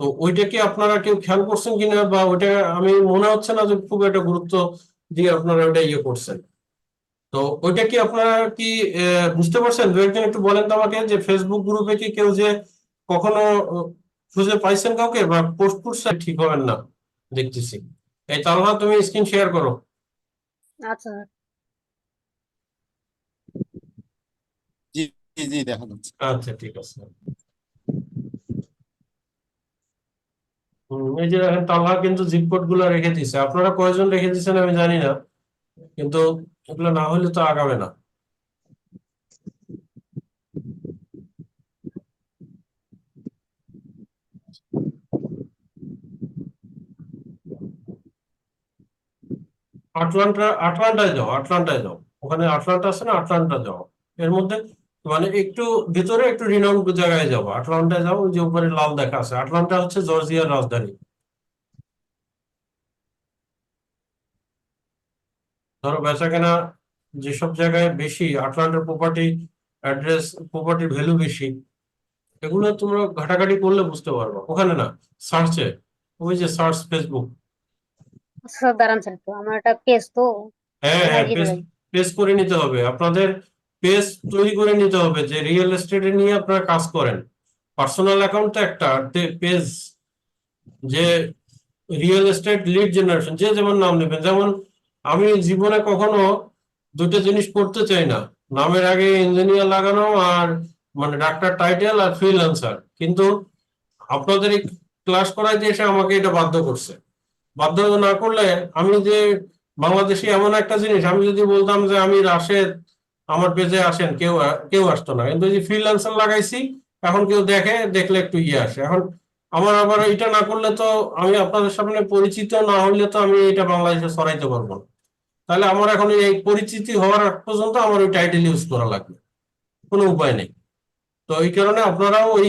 তো ওইটা কি আপনারা কেউ খেয়াল করছেন কিনা বা ওইটা আমি মনে হচ্ছে না যে খুব একটা গুরুত্ব দিয়ে আপনারা ওইটা ইয়ে করছেন। তো ওইটা কি আপনারা কি আহ, বুঝতে পারছেন? দু একজন একটু বলেন তো আমাকে যে ফেসবুক গ্রুপে কি কেউ যে কখনো খুঁজে পাইছেন কাউকে বা পোস্ট করছে ঠিক হবেন না? দেখতেছি। এই তালহা তুমি স্ক্রিন শেয়ার করো। আচ্ছা। জি জি জি দেখা যাচ্ছে আচ্ছা ঠিক আছে হুম, এই যে দেখেন কিন্তু জিপ কোডগুলো রেখে দিছে আপনারা কয়জন রেখে দিচ্ছেন আমি জানি না, কিন্তু এগুলো না হলে তো আগাবে না। আটলান্টা, আটলান্টায় যাও আটলান্টায় যাও। ওখানে আটলান্টা আছে না, আটলান্টা যাও। এর মধ্যে মানে একটু ভিতরে একটু রিনাউন্ড জায়গায় যাব। আটলান্টায় যাও যে উপরে লাল দেখা আছে। আটলান্টা হচ্ছে জর্জিয়ার রাজধানী। ধরো বেচাকেনা যেসব জায়গায় বেশি আটলান্টার প্রপার্টি অ্যাড্রেস প্রপার্টি ভ্যালু বেশি এগুলো তোমরা ঘাটাঘাটি করলে বুঝতে পারবে। ওখানে না সার্চে ওই যে সার্চ ফেসবুক দাঁড়ান স্যার একটু আমার একটা পেজ তো। হ্যাঁ হ্যাঁ পেজ পেজ করে নিতে হবে। আপনাদের পেজ তৈরি করে নিতে হবে যে রিয়েল এস্টেটে নিয়ে আপনারা কাজ করেন। পার্সোনাল অ্যাকাউন্ট তো একটা পেজ যে রিয়েল এস্টেট লিড জেনারেশন যে যেমন নাম নেবেন যেমন আমি জীবনে কখনো দুটো জিনিস করতে চাই না। নামের আগে ইঞ্জিনিয়ার লাগানো আর মানে ডাক্তার টাইটেল আর ফ্রিল্যান্সার কিন্তু আপনাদের এই ক্লাস করাইতে এসে আমাকে এটা বাধ্য করছে। বাধ্য না করলে আমি যে বাংলাদেশে এমন একটা জিনিস, আমি যদি বলতাম যে আমি রাশেদ আমার পেজে আসেন, কেউ কেউ আসতো না। কিন্তু যে ফ্রিল্যান্সার লাগাইছি, এখন কেউ দেখে, দেখলে একটু ইয়ে আসে। এখন আমার আবার এটা না করলে তো আমি আপনাদের সামনে পরিচিত না হলে তো আমি এটা বাংলাদেশে ছড়াইতে পারব না। তাহলে আমার এখন এই পরিচিতি হওয়ার আগ পর্যন্ত আমার ওই টাইটেল ইউজ করা লাগবে। কোনো উপায় নেই। তো এই কারণে আপনারাও ওই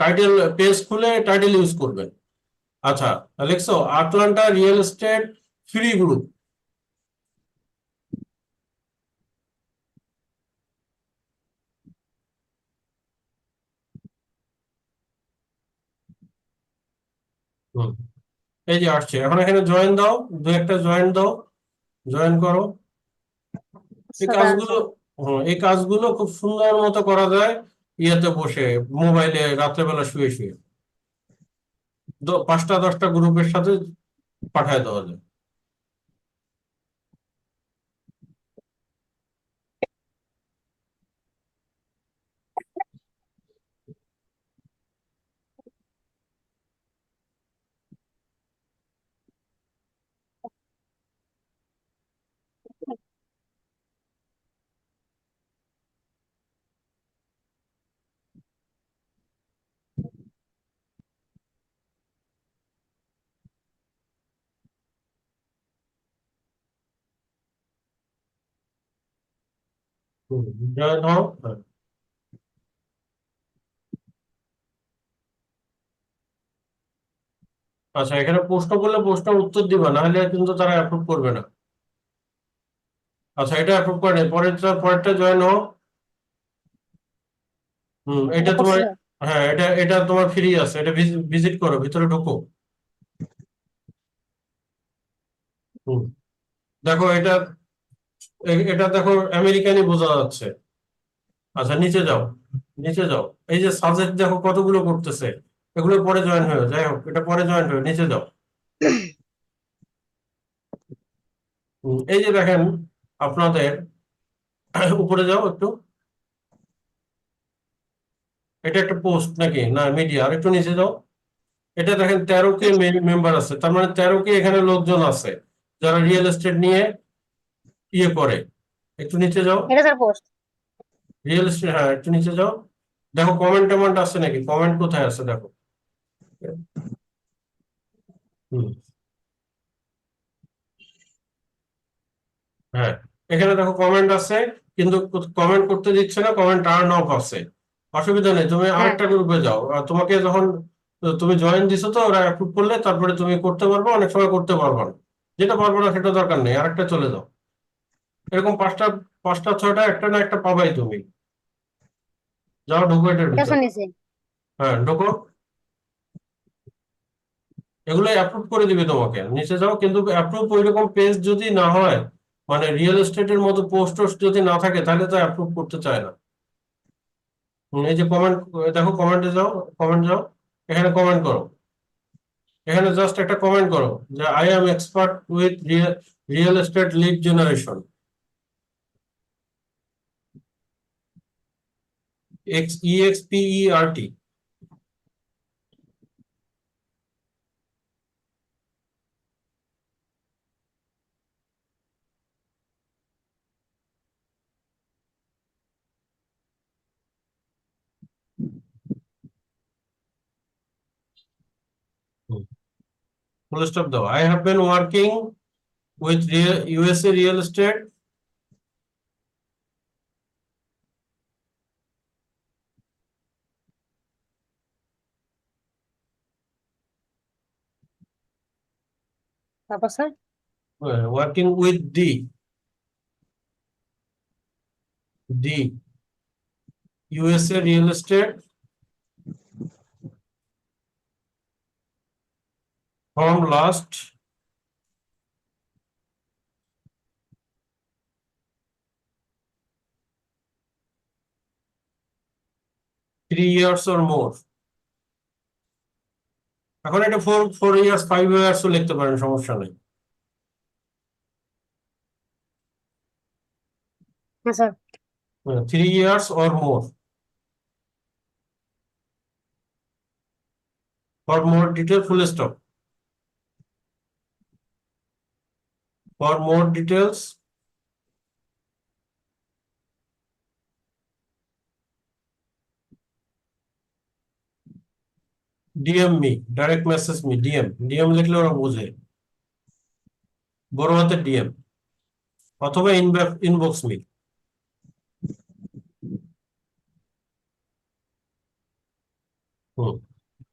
টাইটেল পেজ খুলে টাইটেল ইউজ করবেন। আচ্ছা লিখছো, Atlanta real estate free group. হুম। এই যে আসছে এখন এখানে জয়েন দাও দু একটা জয়েন দাও জয়েন করো। এই কাজগুলো হুম, এই কাজগুলো খুব সুন্দর মতো করা যায় ইয়েতে বসে মোবাইলে রাত্রেবেলা শুয়ে শুয়ে। দ- পাঁচটা দশটা গ্রুপের সাথে পাঠায় দেওয়া যায়। জয়েন হও হ্যাঁ। আচ্ছা এখানে প্রশ্ন করলে প্রশ্নের উত্তর দিবা না হলে কিন্তু তারা অ্যাপ্রুভ করবে না। আচ্ছা এটা অ্যাপ্রুভ করে পরেরটা পরেরটা জয়েন হও। হুম এটা তোমার হ্যাঁ এটা এটা তোমার ফ্রি আছে এটা ভিজিট করো ভিতরে ঢুকো। হুম দেখো এটা এটা দেখো আমেরিকানই বোঝা যাচ্ছে। আচ্ছা নিচে যাও নিচে যাও। এই যে সাবজেক্ট দেখো কতগুলো করতেছে, এগুলো পরে জয়েন হয়ে, যাই হোক, এটা পরে জয়েন হয়ে, নিচে যাও। এই যে দেখেন, আপনাদের উপরে যাও একটু। এটা একটা পোস্ট নাকি? না মিডিয়া আর একটু নিচে যাও। এটা দেখেন তেরো কে মেম্বার আছে, তার মানে তেরো কে এখানে লোকজন আছে, যারা রিয়েল এস্টেট নিয়ে ইয়ে করে। একটু নিচে যাও। এটা স্যার পোস্ট রিয়েল এস্টেট হ্যাঁ একটু নিচে যাও। দেখো কমেন্ট টমেন্ট আছে নাকি? কমেন্ট কোথায় আছে দেখো? হুম। হ্যাঁ এখানে দেখো কমেন্ট আছে কিন্তু কমেন্ট করতে দিচ্ছে না কমেন্ট টার্ন অফ আছে। অসুবিধা নেই তুমি আরেকটা গ্রুপে যাও। আর তোমাকে যখন তুমি জয়েন দিছো তো ওরা অ্যাপ্রুভ করলে তারপরে তুমি করতে পারবে অনেক সময় করতে পারবে না। যেটা পারবে না সেটা দরকার নেই আরেকটা চলে যাও। এরকম পাঁচটা পাঁচটা ছয়টা একটা না একটা পাবাই তুমি। যাও ঢুকো এটার এটা ভিতরে হ্যাঁ ঢোকো। এগুলো অ্যাপ্রুভ করে দিবে তোমাকে। নিচে যাও কিন্তু অ্যাপ্রুভ ওইরকম পেজ যদি না হয় মানে রিয়েল এস্টেটের মতো পোস্ট যদি না থাকে তাহলে তো অ্যাপ্রুভ করতে চায় না। এই যে কমেন্ট দেখো কমেন্টে যাও কমেন্ট যাও। এখানে কমেন্ট করো। এখানে জাস্ট একটা কমেন্ট করো যে I am expert with real estate lead generation X E X P E R T. Full stop though. I have been working with real USA real estate Tapos sir? Working with D. D. USA real estate. From last three years or more. এখন এটা four four years five ইয়ার্সও লিখতে পারেন সমস্যা নেই। Three years or more for more detail full stop for more details DM me direct message me DM DM লিখলে ওরা বোঝে। বড় হাতের ডিএম অথবা ইনবক্স মি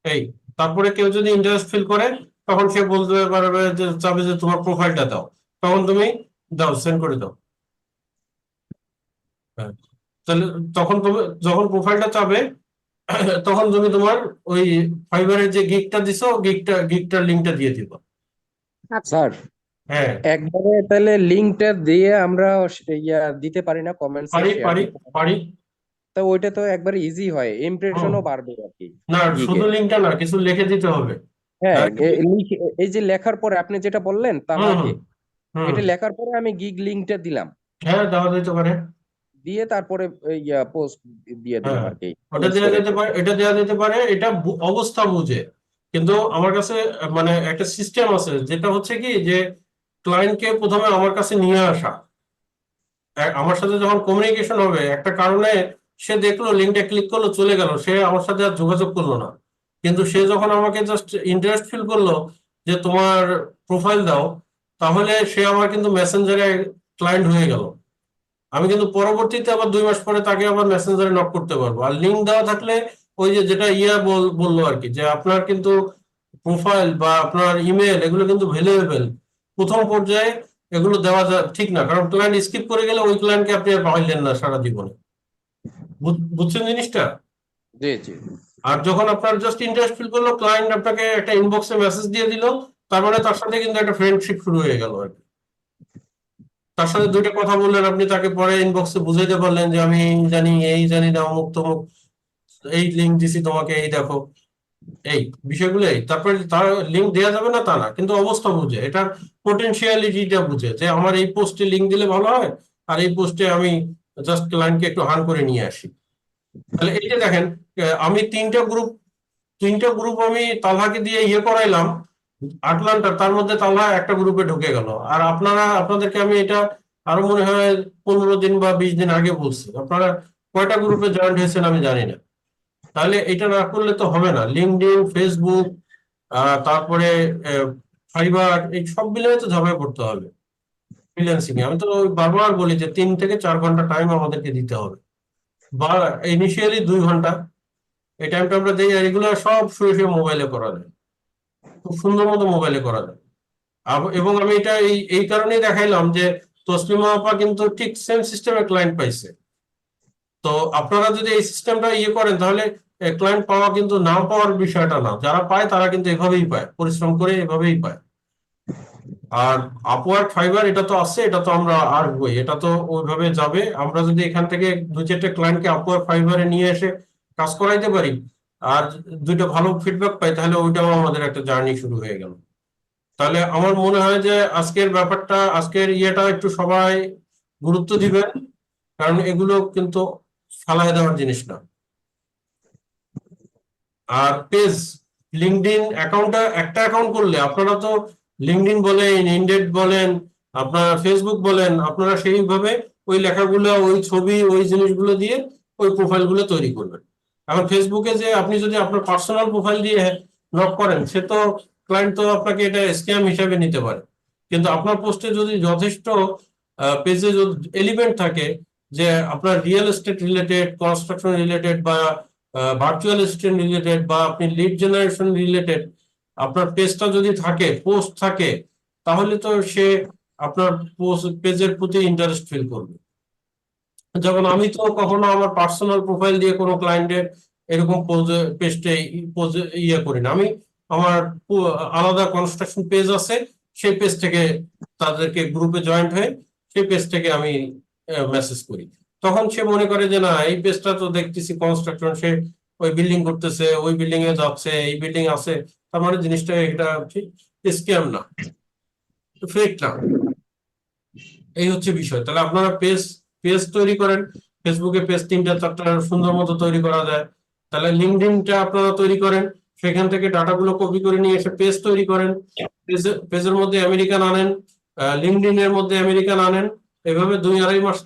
এই, তারপরে কেউ যদি ইন্টারেস্ট ফিল করে, তখন সে বলতে পারবে যে, চাবে যে তোমার প্রোফাইলটা দাও। তখন তুমি দাও সেন্ড করে দাও। হ্যাঁ। তাহলে তখন তুমি, যখন প্রোফাইলটা চাবে তখন তুমি তোমার ওই ফাইবারের যে গিগটা দিছো গিগটা গিগটার লিঙ্কটা দিয়ে দিবা। আচ্ছা। স্যার হ্যাঁ। একবারে তাহলে লিঙ্কটা দিয়ে আমরা ইয়া দিতে পারি না কমেন্টসে পারি শেয়ার পারি করতে পারি। তো ওইটা তো একবারে ইজি হয় ইমপ্রেশনও বাড়বে আর কি। না। শুধু লিঙ্কটা না কিছু লিখে দিতে হবে। হ্যাঁ লিখে- এই যে লেখার পরে আপনি যেটা বললেন তাহাকে এটা লেখার পরে আমি গিগ লিঙ্কটা দিলাম। হ্যাঁ দেওয়া যেতে পারে। দিয়ে তারপরে পোস্ট দিয়ে দিলাম হ্যাঁ, আর কি। ওটা দেওয়া যেতে পারে এটা দেওয়া যেতে পারে এটা অবস্থা বুঝে। কিন্তু আমার কাছে মানে একটা সিস্টেম আছে যেটা হচ্ছে কি যে ক্লায়েন্টকে প্রথমে আমার কাছে নিয়ে আসা। আমার সাথে যখন কমিউনিকেশন হবে একটা কারণে সে দেখল লিঙ্কটা ক্লিক করল চলে গেল সে আমার সাথে আর যোগাযোগ করল না। কিন্তু সে যখন আমাকে জাস্ট ইন্টারেস্ট ফিল করল যে তোমার প্রোফাইল দাও তাহলে সে আমার কিন্তু মেসেঞ্জারে ক্লায়েন্ট হয়ে গেল। আমি কিন্তু পরবর্তীতে আবার দুই মাস পরে তাকে আবার মেসেঞ্জারে নক করতে পারব। আর লিঙ্ক দেওয়া থাকলে ওই যে যেটা ইয়া বল বলল আর কি যে আপনার কিন্তু প্রোফাইল বা আপনার ইমেল এগুলো কিন্তু ভ্যালুয়েবল প্রথম পর্যায়ে এগুলো দেওয়া যা ঠিক না কারণ ক্লায়েন্ট স্কিপ করে গেলে ওই ক্লায়েন্টকে আপনি আর পাইলেন না সারা জীবনে। বুঝ- বুঝছেন জিনিসটা? জি জি। আর যখন আপনার জাস্ট ইন্টারেস্ট ফিল করল ক্লায়েন্ট আপনাকে একটা ইনবক্সে মেসেজ দিয়ে দিল তার মানে তার সাথে কিন্তু একটা ফ্রেন্ডশিপ শুরু হয়ে গেল আর কি। তার সাথে দুইটা কথা বললেন আপনি, তাকে পরে ইনবক্সে বুঝাইতে পারলেন যে আমি জানি এই জানি না, অমুক তমুক, এই লিঙ্ক দিছি তোমাকে, এই দেখো। এই বিষয়গুলো এই। তারপরে তার লিঙ্ক দেওয়া যাবে না তা না, কিন্তু অবস্থা বুঝে। এটার পোটেনশিয়ালিটিটা বুঝে যে আমার এই পোস্টে লিঙ্ক দিলে ভালো হয়, আর এই পোস্টে আমি জাস্ট ক্লায়েন্টকে একটু হান করে নিয়ে আসি। তাহলে এই যে দেখেন আমি তিনটা গ্রুপ তিনটা গ্রুপ আমি তালহাকে দিয়ে ইয়ে করাইলাম আটলান্টা তার মধ্যে তালহা একটা গ্রুপে ঢুকে গেল। আর আপনারা, আপনাদেরকে আমি এটা আরও মনে হয় পনেরো দিন বা বিশ দিন আগে বলছি। আপনারা কয়টা গ্রুপে জয়েন্ট হয়েছেন আমি জানি না। তাহলে এটা না করলে তো হবে না। লিঙ্কডইন ফেসবুক তারপরে ফাইবার এই সব মিলে তো ঝামেলা করতে হবে। ফ্রিল্যান্সিং আমি তো বারবার বলি যে তিন থেকে চার ঘণ্টা টাইম আমাদেরকে দিতে হবে। বা ইনিশিয়ালি দুই ঘণ্টা। এই টাইমটা আমরা দিই রেগুলার সব শুয়ে শুয়ে মোবাইলে করা যায়। খুব সুন্দর মতো মোবাইলে করা যায়। এবং আমি এটা এই এই কারণেই দেখাইলাম যে তসলিমা আপা কিন্তু ঠিক সেম সিস্টেমে ক্লায়েন্ট পাইছে। তো আপনারা যদি এই সিস্টেমটা ইয়ে করেন, তাহলে ক্লায়েন্ট পাওয়া কিন্তু না পাওয়ার বিষয়টা না। যারা পায়, তারা কিন্তু এভাবেই পায়। পরিশ্রম করে এভাবেই পায়। আর আপওয়ার্ক ফাইবার এটা তো আছে, এটা তো আমরা আসবোই এটা তো ওইভাবে যাবে। আমরা যদি এখান থেকে দু চারটে ক্লায়েন্টকে আপওয়ার্ক ফাইবারে নিয়ে এসে কাজ করাইতে পারি আর দুইটা ভালো ফিডব্যাক পাই, তাহলে ওইটাও আমাদের একটা জার্নি শুরু হয়ে গেল। তাহলে আমার মনে হয় যে আজকের ব্যাপারটা, আজকের ইয়েটা একটু সবাই গুরুত্ব দিবেন, কারণ এগুলো কিন্তু ফালায় দেওয়ার জিনিস না। আর পেজ লিঙ্কডিন অ্যাকাউন্টটা একটা অ্যাকাউন্ট করলে, আপনারা তো লিঙ্কডইন বলেন ইনডেড বলেন, আপনারা ফেসবুক বলেন, আপনারা সেইভাবে ওই লেখাগুলো, ওই ছবি, ওই জিনিসগুলো দিয়ে ওই প্রোফাইলগুলো তৈরি করবেন। এখন ফেসবুকে যে আপনি যদি আপনার পার্সোনাল প্রোফাইল দিয়ে নক করেন, সে তো ক্লায়েন্ট তো আপনাকে এটা স্ক্যাম হিসাবে নিতে পারে। কিন্তু আপনার পোস্টে যদি যথেষ্ট পেজে যদি এলিমেন্ট থাকে যে আপনার real estate related construction related বা ভার্চুয়াল এস্টেট রিলেটেড বা আপনি লিড জেনারেশন রিলেটেড আপনার পেজটা যদি থাকে পোস্ট থাকে, তাহলে তো সে আপনার পেজের প্রতি ইন্টারেস্ট ফিল করবে। যেমন আমি তো কখনো আমার পার্সোনাল প্রোফাইল দিয়ে কোনো ক্লায়েন্টের এরকম পোজে ইয়ে করি না। আমি আমার আলাদা কনস্ট্রাকশন পেজ আছে, সেই পেজ থেকে তাদেরকে গ্রুপে জয়েন্ট হয়ে সেই পেজ থেকে আমি মেসেজ করি। তখন সে মনে করে যে, না, এই পেজটা তো দেখতেছি কনস্ট্রাকশন সে ওই বিল্ডিং করতেছে, ওই বিল্ডিং এ যাচ্ছে, এই বিল্ডিং আছে। তার মানে জিনিসটা এটা স্ক্যাম না। ফেক না। এই হচ্ছে বিষয়। তাহলে আপনারা পেজ পেজ তৈরি করেন ফেসবুকে পেজ তিনটা চারটা সুন্দর মতো তৈরি করা যায়। তাহলে লিঙ্কডইনটা আপনারা তৈরি করেন সেখান থেকে ডাটাগুলো কপি করে নিয়ে এসে পেজ তৈরি করেন। পেজের মধ্যে আমেরিকান আনেন লিঙ্কডইন এর মধ্যে আমেরিকান আনেন এভাবে দুই আড়াই মাস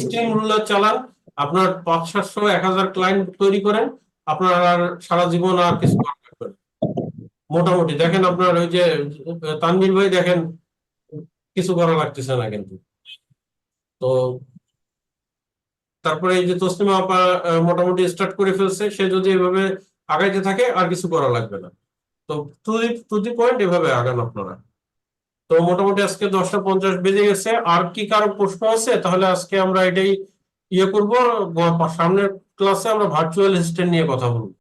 স্টিম রুলার চালান আপনার পাঁচ সাতশো এক হাজার ক্লায়েন্ট তৈরি করেন আপনার আর সারা জীবন আর কিছু। মোটামুটি দেখেন আপনার ওই যে আহ, তানভীর ভাই দেখেন কিছু করা লাগতেছে না কিন্তু। তো তারপরে এই যে তসলিমা আপা মোটামুটি স্টার্ট করে ফেলছে, সে যদি এভাবে আগাইতে থাকে, আর কিছু করা লাগবে না। তো to the to the point এভাবে আগান আপনারা। তো মোটামুটি আজকে দশটা পঞ্চাশ বেজে গেছে। আর কি কারও প্রশ্ন আছে, তাহলে আজকে আমরা এটাই ইয়ে করব। সামনের ক্লাসে আমরা ভার্চুয়াল অ্যাসিস্ট্যান্ট নিয়ে কথা বলব।